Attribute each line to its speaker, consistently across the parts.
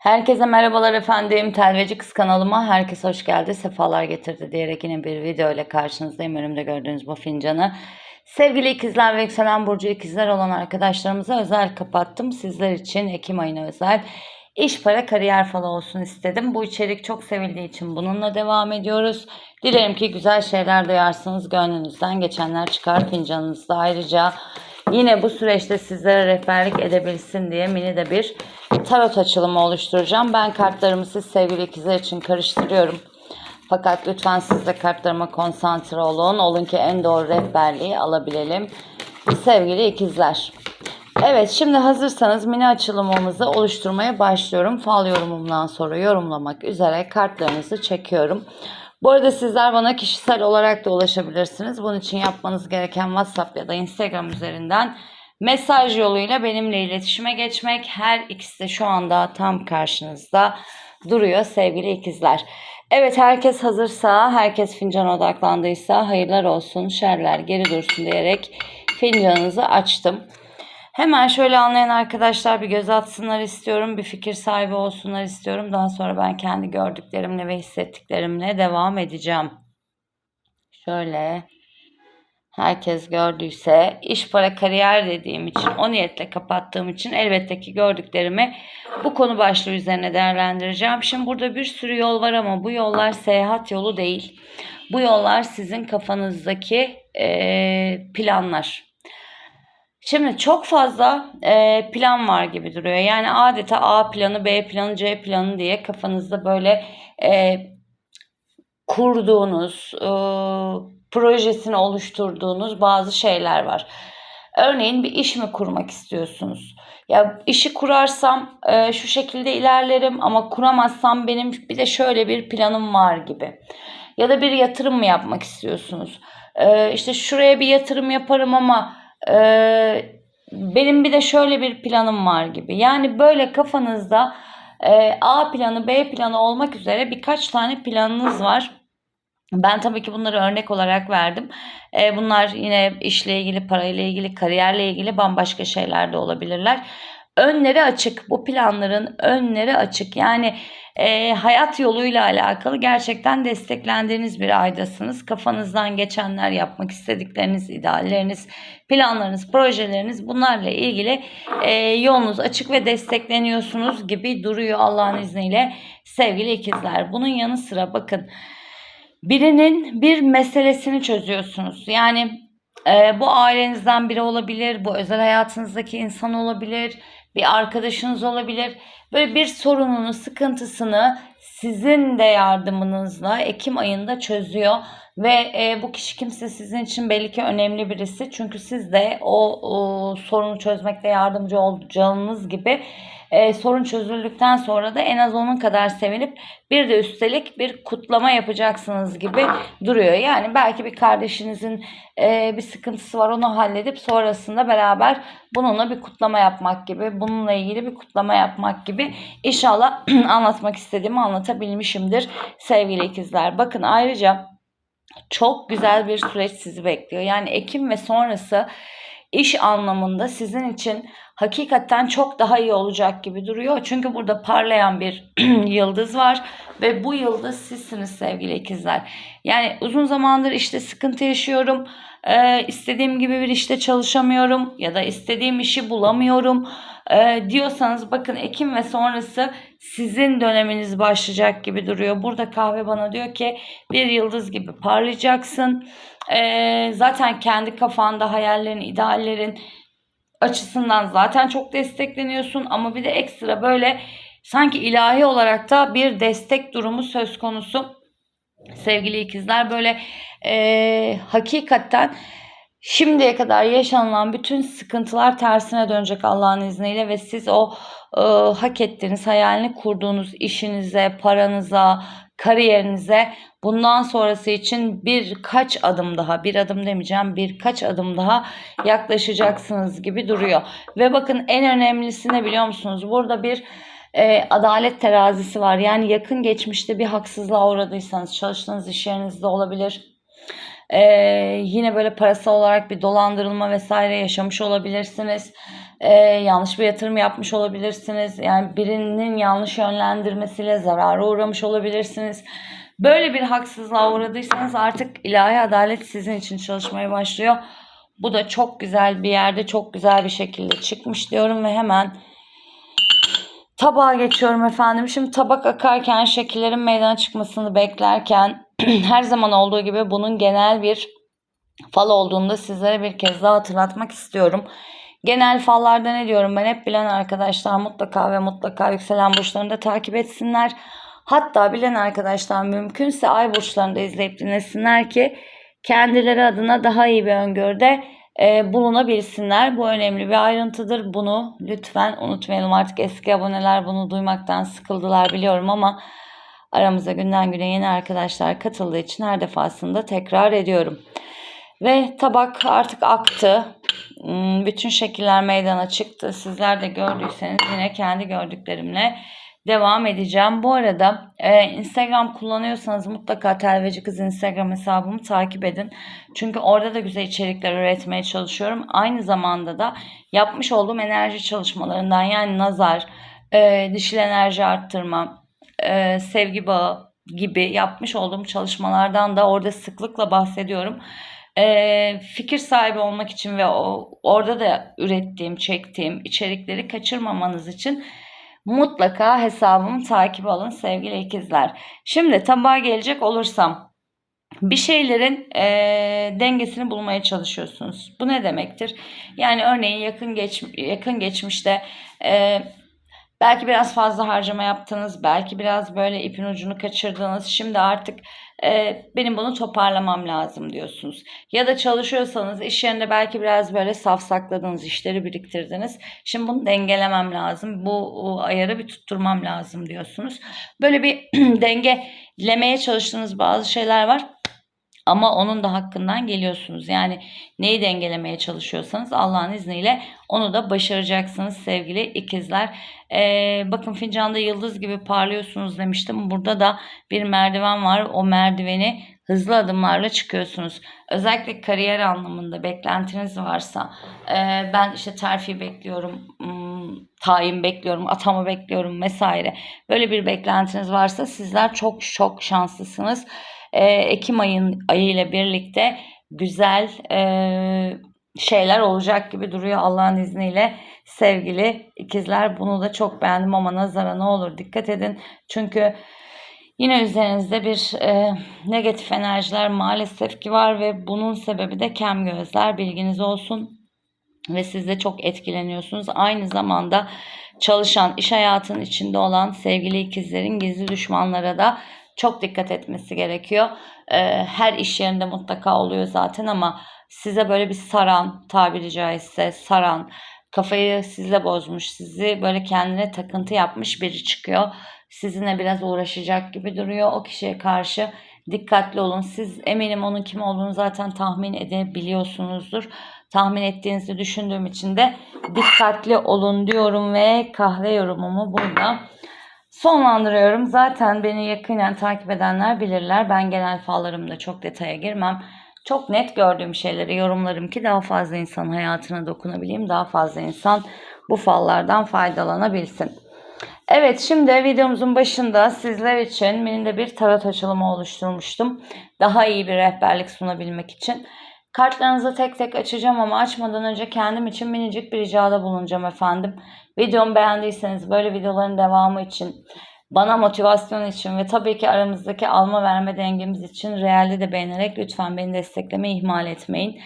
Speaker 1: Herkese merhabalar efendim. Telveci Kız kanalıma herkes hoş geldi. Sefalar getirdi diyerek yine bir video ile karşınızdayım. Önümde gördüğünüz bu fincanı. Sevgili ikizler ve yükselen burcu ikizler olan arkadaşlarımıza özel kapattım. Sizler için Ekim ayına özel iş para kariyer falı olsun istedim. Bu içerik çok sevildiği için bununla devam ediyoruz. Dilerim ki güzel şeyler duyarsınız. Gönlünüzden geçenler çıkar fincanınızda. Ayrıca Yine bu süreçte sizlere rehberlik edebilsin diye mini de bir tarot açılımı oluşturacağım. Ben kartlarımı siz sevgili ikizler için karıştırıyorum. Fakat lütfen siz de kartlarıma konsantre olun. Olun ki en doğru rehberliği alabilelim. Sevgili ikizler. Evet şimdi hazırsanız mini açılımımızı oluşturmaya başlıyorum. Fal yorumumdan sonra yorumlamak üzere kartlarınızı çekiyorum. Bu arada sizler bana kişisel olarak da ulaşabilirsiniz. Bunun için yapmanız gereken WhatsApp ya da Instagram üzerinden mesaj yoluyla benimle iletişime geçmek. Her ikisi de şu anda tam karşınızda duruyor sevgili ikizler. Evet herkes hazırsa, herkes fincana odaklandıysa hayırlar olsun, şerler geri dursun diyerek fincanınızı açtım. Hemen şöyle anlayan arkadaşlar bir göz atsınlar istiyorum. Bir fikir sahibi olsunlar istiyorum. Daha sonra ben kendi gördüklerimle ve hissettiklerimle devam edeceğim. Şöyle herkes gördüyse iş para kariyer dediğim için o niyetle kapattığım için elbette ki gördüklerimi bu konu başlığı üzerine değerlendireceğim. Şimdi burada bir sürü yol var ama bu yollar seyahat yolu değil. Bu yollar sizin kafanızdaki e, planlar. Şimdi çok fazla e, plan var gibi duruyor. Yani adeta A planı, B planı, C planı diye kafanızda böyle e, kurduğunuz, e, projesini oluşturduğunuz bazı şeyler var. Örneğin bir iş mi kurmak istiyorsunuz? Ya işi kurarsam e, şu şekilde ilerlerim ama kuramazsam benim bir de şöyle bir planım var gibi. Ya da bir yatırım mı yapmak istiyorsunuz? E, işte şuraya bir yatırım yaparım ama e, benim bir de şöyle bir planım var gibi. Yani böyle kafanızda e, A planı, B planı olmak üzere birkaç tane planınız var. Ben tabii ki bunları örnek olarak verdim. E, bunlar yine işle ilgili, parayla ilgili, kariyerle ilgili bambaşka şeyler de olabilirler. Önleri açık. Bu planların önleri açık. Yani e, hayat yoluyla alakalı gerçekten desteklendiğiniz bir aydasınız. Kafanızdan geçenler, yapmak istedikleriniz, idealleriniz, planlarınız, projeleriniz bunlarla ilgili e, yolunuz açık ve destekleniyorsunuz gibi duruyor Allah'ın izniyle sevgili ikizler. Bunun yanı sıra bakın birinin bir meselesini çözüyorsunuz. Yani e, bu ailenizden biri olabilir, bu özel hayatınızdaki insan olabilir, bir arkadaşınız olabilir. Böyle bir sorununu, sıkıntısını sizin de yardımınızla Ekim ayında çözüyor. Ve e, bu kişi kimse sizin için belli ki önemli birisi. Çünkü siz de o, o sorunu çözmekte yardımcı olacağınız gibi e, sorun çözüldükten sonra da en az onun kadar sevinip bir de üstelik bir kutlama yapacaksınız gibi duruyor. Yani belki bir kardeşinizin e, bir sıkıntısı var onu halledip sonrasında beraber bununla bir kutlama yapmak gibi, bununla ilgili bir kutlama yapmak gibi inşallah anlatmak istediğimi anlatabilmişimdir sevgili ikizler. Bakın ayrıca çok güzel bir süreç sizi bekliyor. Yani Ekim ve sonrası iş anlamında sizin için hakikaten çok daha iyi olacak gibi duruyor. Çünkü burada parlayan bir yıldız var ve bu yıldız sizsiniz sevgili ikizler. Yani uzun zamandır işte sıkıntı yaşıyorum. Ee, istediğim gibi bir işte çalışamıyorum ya da istediğim işi bulamıyorum e, diyorsanız bakın Ekim ve sonrası sizin döneminiz başlayacak gibi duruyor. Burada kahve bana diyor ki bir yıldız gibi parlayacaksın. E, zaten kendi kafanda hayallerin, ideallerin açısından zaten çok destekleniyorsun ama bir de ekstra böyle sanki ilahi olarak da bir destek durumu söz konusu. Sevgili ikizler böyle e, hakikaten şimdiye kadar yaşanılan bütün sıkıntılar tersine dönecek Allah'ın izniyle ve siz o e, hak ettiğiniz, hayalini kurduğunuz işinize, paranıza, kariyerinize bundan sonrası için birkaç adım daha, bir adım demeyeceğim, birkaç adım daha yaklaşacaksınız gibi duruyor. Ve bakın en önemlisi ne biliyor musunuz? Burada bir e, adalet terazisi var. Yani yakın geçmişte bir haksızlığa uğradıysanız çalıştığınız iş yerinizde olabilir ee, yine böyle parasal olarak bir dolandırılma vesaire yaşamış olabilirsiniz. Ee, yanlış bir yatırım yapmış olabilirsiniz. Yani birinin yanlış yönlendirmesiyle zarara uğramış olabilirsiniz. Böyle bir haksızlığa uğradıysanız artık ilahi adalet sizin için çalışmaya başlıyor. Bu da çok güzel bir yerde çok güzel bir şekilde çıkmış diyorum ve hemen tabağa geçiyorum efendim. Şimdi tabak akarken şekillerin meydana çıkmasını beklerken her zaman olduğu gibi bunun genel bir fal olduğunda sizlere bir kez daha hatırlatmak istiyorum. Genel fallarda ne diyorum ben hep bilen arkadaşlar mutlaka ve mutlaka yükselen burçlarını da takip etsinler. Hatta bilen arkadaşlar mümkünse ay burçlarını da izleyip dinlesinler ki kendileri adına daha iyi bir öngörüde e, bulunabilsinler. Bu önemli bir ayrıntıdır. Bunu lütfen unutmayalım. Artık eski aboneler bunu duymaktan sıkıldılar biliyorum ama aramıza günden güne yeni arkadaşlar katıldığı için her defasında tekrar ediyorum. Ve tabak artık aktı. Hmm, Bütün şekiller meydana çıktı. Sizler de gördüyseniz yine kendi gördüklerimle devam edeceğim. Bu arada e, Instagram kullanıyorsanız mutlaka Telveci Kız Instagram hesabımı takip edin. Çünkü orada da güzel içerikler üretmeye çalışıyorum. Aynı zamanda da yapmış olduğum enerji çalışmalarından yani nazar, e, dişil enerji arttırma, e, sevgi bağı gibi yapmış olduğum çalışmalardan da orada sıklıkla bahsediyorum. E, fikir sahibi olmak için ve o, orada da ürettiğim, çektiğim içerikleri kaçırmamanız için mutlaka hesabımı takip alın sevgili ikizler. Şimdi tabağa gelecek olursam bir şeylerin e, dengesini bulmaya çalışıyorsunuz. Bu ne demektir? Yani örneğin yakın geç yakın geçmişte e, belki biraz fazla harcama yaptınız, belki biraz böyle ipin ucunu kaçırdınız. Şimdi artık e, benim bunu toparlamam lazım diyorsunuz. Ya da çalışıyorsanız iş yerinde belki biraz böyle safsakladınız, işleri biriktirdiniz. Şimdi bunu dengelemem lazım. Bu ayarı bir tutturmam lazım diyorsunuz. Böyle bir dengelemeye çalıştığınız bazı şeyler var. Ama onun da hakkından geliyorsunuz. Yani neyi dengelemeye çalışıyorsanız Allah'ın izniyle onu da başaracaksınız sevgili ikizler. Ee, bakın fincanda yıldız gibi parlıyorsunuz demiştim. Burada da bir merdiven var. O merdiveni hızlı adımlarla çıkıyorsunuz. Özellikle kariyer anlamında beklentiniz varsa e, ben işte terfi bekliyorum, hmm, tayin bekliyorum, atama bekliyorum vesaire. Böyle bir beklentiniz varsa sizler çok çok şanslısınız e, Ekim ayın ayı ile birlikte güzel e, şeyler olacak gibi duruyor Allah'ın izniyle sevgili ikizler. Bunu da çok beğendim ama nazara ne olur dikkat edin. Çünkü yine üzerinizde bir e, negatif enerjiler maalesef ki var ve bunun sebebi de kem gözler bilginiz olsun. Ve siz de çok etkileniyorsunuz. Aynı zamanda çalışan, iş hayatının içinde olan sevgili ikizlerin gizli düşmanlara da çok dikkat etmesi gerekiyor. Ee, her iş yerinde mutlaka oluyor zaten ama size böyle bir saran tabiri caizse saran kafayı sizle bozmuş sizi böyle kendine takıntı yapmış biri çıkıyor. Sizinle biraz uğraşacak gibi duruyor. O kişiye karşı dikkatli olun. Siz eminim onun kim olduğunu zaten tahmin edebiliyorsunuzdur. Tahmin ettiğinizi düşündüğüm için de dikkatli olun diyorum ve kahve yorumumu burada sonlandırıyorum. Zaten beni yakinen takip edenler bilirler. Ben genel fallarımda çok detaya girmem. Çok net gördüğüm şeyleri yorumlarım ki daha fazla insan hayatına dokunabileyim. Daha fazla insan bu fallardan faydalanabilsin. Evet şimdi videomuzun başında sizler için benim de bir tarot açılımı oluşturmuştum. Daha iyi bir rehberlik sunabilmek için. Kartlarınızı tek tek açacağım ama açmadan önce kendim için minicik bir ricada bulunacağım efendim. Videomu beğendiyseniz böyle videoların devamı için, bana motivasyon için ve tabii ki aramızdaki alma verme dengemiz için realde de beğenerek lütfen beni desteklemeyi ihmal etmeyin.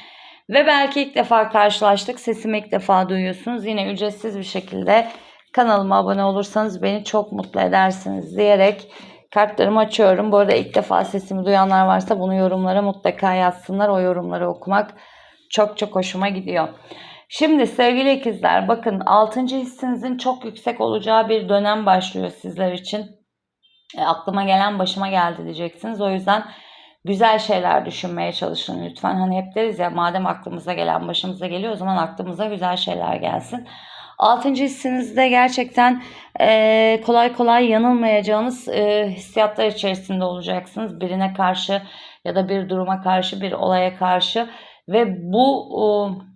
Speaker 1: Ve belki ilk defa karşılaştık, sesimi ilk defa duyuyorsunuz. Yine ücretsiz bir şekilde kanalıma abone olursanız beni çok mutlu edersiniz diyerek kartlarımı açıyorum. Bu arada ilk defa sesimi duyanlar varsa bunu yorumlara mutlaka yazsınlar. O yorumları okumak çok çok hoşuma gidiyor. Şimdi sevgili ikizler bakın 6. hissinizin çok yüksek olacağı bir dönem başlıyor sizler için. E, aklıma gelen başıma geldi diyeceksiniz. O yüzden güzel şeyler düşünmeye çalışın lütfen. Hani hep deriz ya madem aklımıza gelen başımıza geliyor o zaman aklımıza güzel şeyler gelsin. Altıncı hissinizde gerçekten e, kolay kolay yanılmayacağınız e, hissiyatlar içerisinde olacaksınız. Birine karşı ya da bir duruma karşı, bir olaya karşı ve bu... E,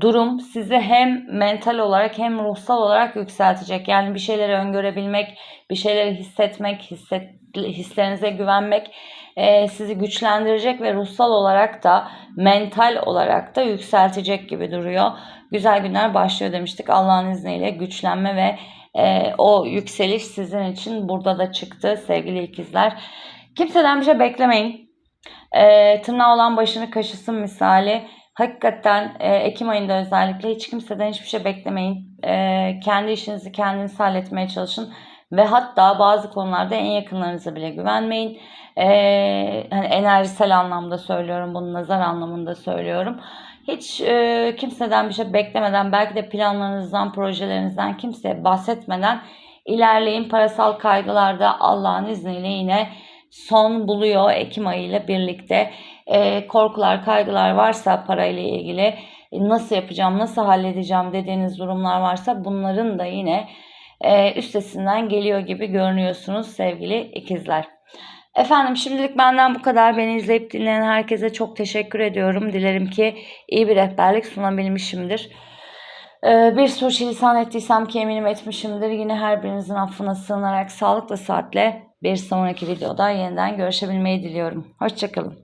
Speaker 1: durum sizi hem mental olarak hem ruhsal olarak yükseltecek. Yani bir şeyleri öngörebilmek, bir şeyleri hissetmek, hisset, hislerinize güvenmek e, sizi güçlendirecek ve ruhsal olarak da mental olarak da yükseltecek gibi duruyor. Güzel günler başlıyor demiştik. Allah'ın izniyle güçlenme ve e, o yükseliş sizin için burada da çıktı sevgili ikizler. Kimseden bir şey beklemeyin. E, tırnağı olan başını kaşısın misali. Hakikaten e, Ekim ayında özellikle hiç kimseden hiçbir şey beklemeyin. E, kendi işinizi kendiniz halletmeye çalışın. Ve hatta bazı konularda en yakınlarınıza bile güvenmeyin. E, hani enerjisel anlamda söylüyorum bunu, nazar anlamında söylüyorum. Hiç e, kimseden bir şey beklemeden, belki de planlarınızdan, projelerinizden kimseye bahsetmeden ilerleyin. Parasal kaygılarda Allah'ın izniyle yine son buluyor Ekim ayı ile birlikte. E, korkular, kaygılar varsa parayla ilgili e, nasıl yapacağım, nasıl halledeceğim dediğiniz durumlar varsa bunların da yine e, üstesinden geliyor gibi görünüyorsunuz sevgili ikizler. Efendim şimdilik benden bu kadar. Beni izleyip dinleyen herkese çok teşekkür ediyorum. Dilerim ki iyi bir rehberlik sunabilmişimdir. Ee, bir sürçülisan ettiysem ki eminim etmişimdir. Yine her birinizin affına sığınarak sağlıklı saatle bir sonraki videoda yeniden görüşebilmeyi diliyorum. Hoşçakalın.